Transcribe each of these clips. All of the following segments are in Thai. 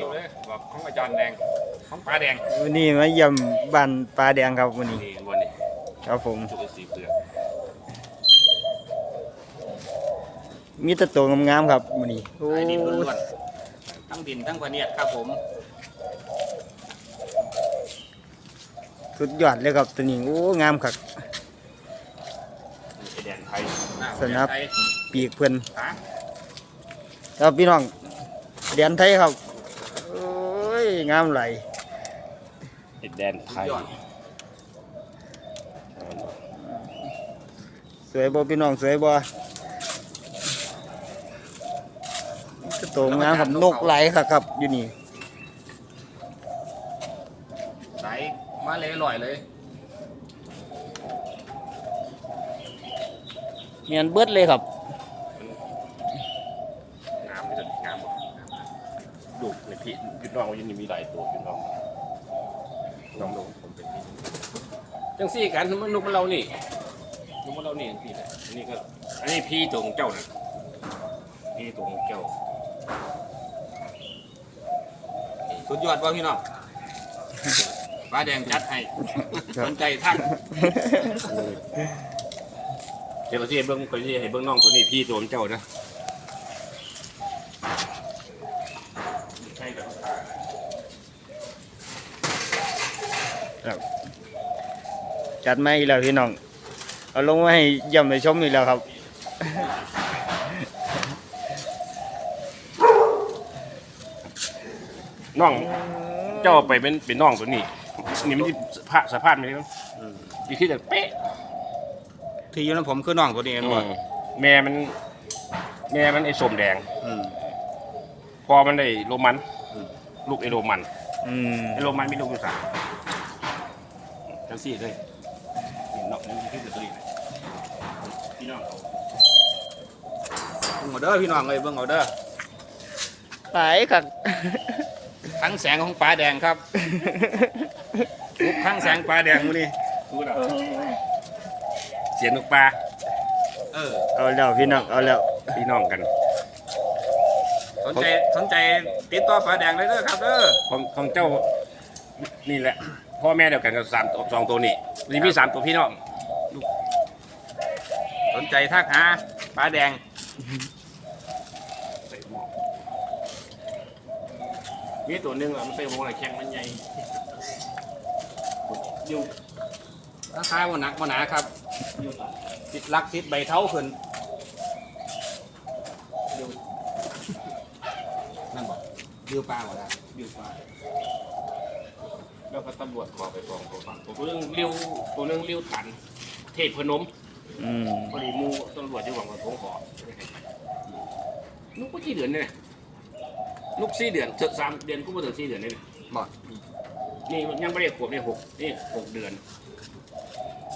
คิวเลยบอกของอาจารย์แดงของปลาแดงวันนี้มาเยี่ยมบ้านปลาแดงครับวันนี้นี่วันนี้ครับผม จุกสีเปลือกมีแตะตัวงามๆครับวันนี้โอ้ไอ้ดินล้วนๆทั้งดินทั้งพะเนียดครับผมสุดยอดเลยครับตัวนี้โอ้งามครับ นี่เป็นแดนไทยสนับไทยปีกเพื่อนฮะครับพี่น้องแดนไทยครับโอ้ย งามไหลายเป็นแดนไทยสวยบ่พี่น้องสวยบ่มีแตะตัวงามครับนกไหลายครับครับอยู่นี่ไหลมาเลยอร่อยเลยเมียนเบิดเลยครับ งามไม่จนงามหมด ดูในพี่ยุดน้องยังมีหลายตัวยุดน้องน้องลงผมเป็นพี่จังสี่กันมันนุกมันเรานี่นุกมันเรานี่พี่แหละอันนี้ก็ อันนี้พี่ตรงเจ้านะพี่ตรงเจ้าสุดยอดว่าพี่น้องฟ้าแดงจัดให้สนใจทั้งเดี๋ยวเราจะเบิ้งคนที่ให้เบิ้งน้องตัวนี้พี่ตัวเจ้านะ ช่แบบครับ จัดมาอีกแล้วพี่น้อง เอาลงมาให้เย่ำไปชมอีกแล้วครับ น้อง เจ้าไปเป็นเป็นน้องตัวนี้ นี่มันที่สภาพสภาพมันนี่ครับดีที่จะเป๊ะ ที่อยู่นั้นผมคือน้องตัวนี้เองว่าแม่มัน แม่มันไอ้สมแดง อืมพ อมันได้โรมัน ลูกไอ้โรมันอืมไอ้โรมันมีลูกอยู่สามจังสี่เลยนี่น้องนี่ที่ตัวนี้เลยพี่น้องเขาเบิ่งเอาเด้อพี่น้องเลยเบิ่งเอาเด้อหลายครับ ทั้งแสงของปลาแดงครับ ทุกทั้งแสงปลาแดงมื้อนี้ดูนะเสียงนกปลาเออเอาแล้วพี่น้องเอาแล้วพี่น้องกันส นใจสนใจติดต่อปลาแดงเลยเด้อครับเด้อของของเจ้านี่แหละ พ่อแม่เดียวกันกับสามตัวสองตัวนี่นี่มีสามตัวพี่น้องสนใจทักหาปลาแดงใส่หม้อมีตัวหนึงอะมันใส่หม้ออะไรแข็งมันใหญ่อยู่ราคาบ่หนักบ่หนาครับติดลักติดใบเท้าขึ้นดูนั่น บ่ดิวปลาบ่ได้อยู่ฟ้าแล้วก็ตำรวจขอไปฟ้องตัวฟังตัวนึงเลี้ยวตัวนึงเลี้ยวตัน เทพพนมอืมพอดีหมูตำรวจที่หวังว่าผมขอลูกก็สี่เดือนเนี่ยลูกสี่เดือนเจ็ดสามเดือนก็มาถึงสี่เดือนเลยบ่นี่มันยังไม่ได้ขวบได้หกนี่หกเดือน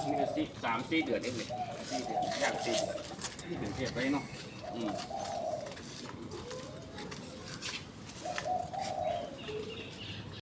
นี่ก็สี่สามสี่เดือนเองเนี่ยสี่เดือนย่างสี่เดือนนี่เป็นเทพไปเนาะอืม